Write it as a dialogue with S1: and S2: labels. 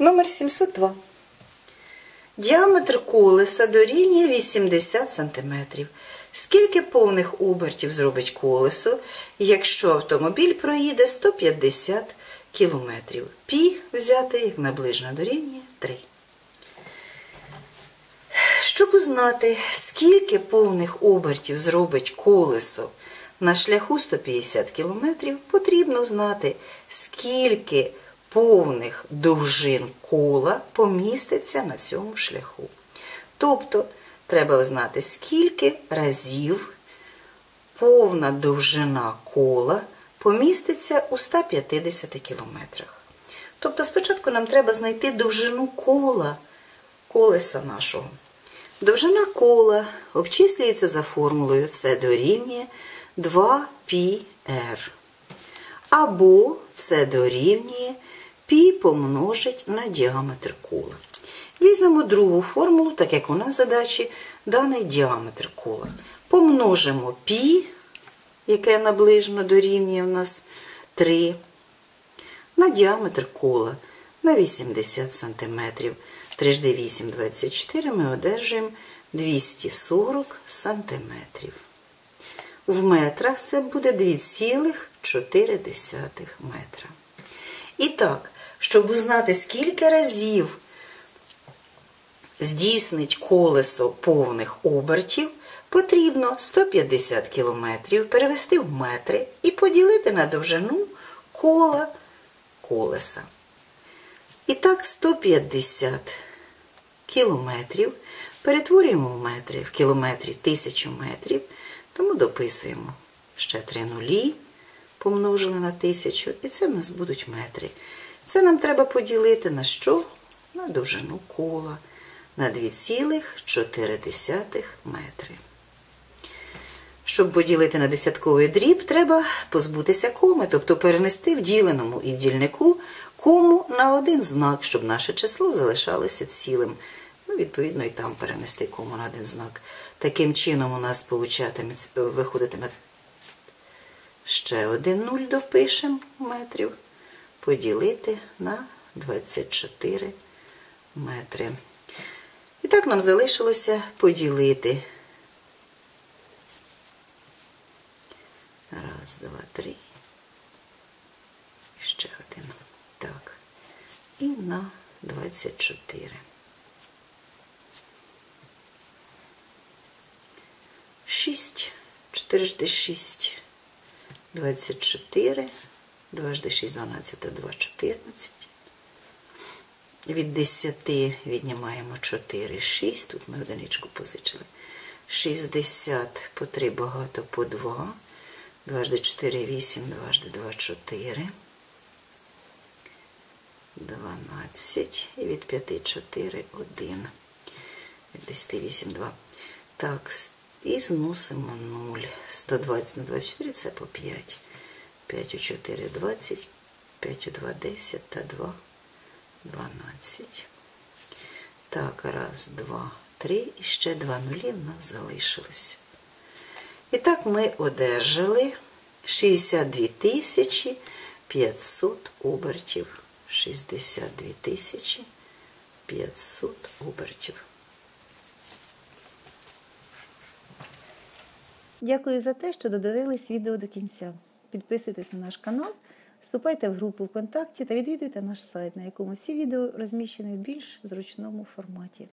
S1: Номер 702. Діаметр колеса дорівнює 80 см. Скільки повних обертів зробить колесо, якщо автомобіль проїде 150 км? Пі взяти як наближно дорівнює 3. Щоб узнати, скільки повних обертів зробить колесо на шляху 150 км, потрібно знати, скільки повних довжин кола поміститься на цьому шляху. Тобто, треба знати, скільки разів повна довжина кола поміститься у 150 км. Тобто, спочатку нам треба знайти довжину кола колеса нашого. Довжина кола обчислюється за формулою С дорівнює 2πr. Або С дорівнює π помножить на діаметр кола. Візьмемо другу формулу, так як у нас задачі даний діаметр кола. Помножимо π, яке наближено дорівнює у нас 3, на діаметр кола на 80 см. 3 жди 8, 24 ми одержуємо 240 сантиметрів. В метрах це буде 2,4 метра. І так, щоб узнати, скільки разів здійснить колесо повних обертів, потрібно 150 км перевести в метри і поділити на довжину кола колеса. І так, 150 кілометрів перетворюємо в метри, в кілометрі 1000 метрів, тому дописуємо ще три нулі, помножили на 1000, і це в нас будуть метри. Це нам треба поділити на що? На довжину кола, на 2,4 метри. Щоб поділити на десятковий дріб, треба позбутися коми, тобто перенести в діленому і в дільнику кому на один знак, щоб наше число залишалося цілим. Ну, Відповідно, і там перенести кому на один знак. Таким чином, у нас виходитиме ще один нуль допишемо метрів, поділити на 24 метри. І так нам залишилося поділити. Раз, два, три. Ще один. Так. І на 24. 6, 4 жди 6, 24, 2 жди 6, 12, 2, 14. Від 10 віднімаємо 4, 6. Тут ми одиничку позичили. 60 по 3 багато по 2. 2 жди 4, 8, 2 жди 2, 4. 12. І від 5, 4, 1. Від 10, 8, 2. Так, і зносимо 0. 120 на 24 це по 5. 5 у 4 – 20, 5 у 2 – 10 та 2 – 12. Так, раз, два, три. І ще два нулі в нас залишилось. І так ми одержали 62 тисячі 500 обертів. 62 тисячі 500 обертів.
S2: Дякую за те, що додивились відео до кінця. Підписуйтесь на наш канал, вступайте в групу ВКонтакті та відвідуйте наш сайт, на якому всі відео розміщені в більш зручному форматі.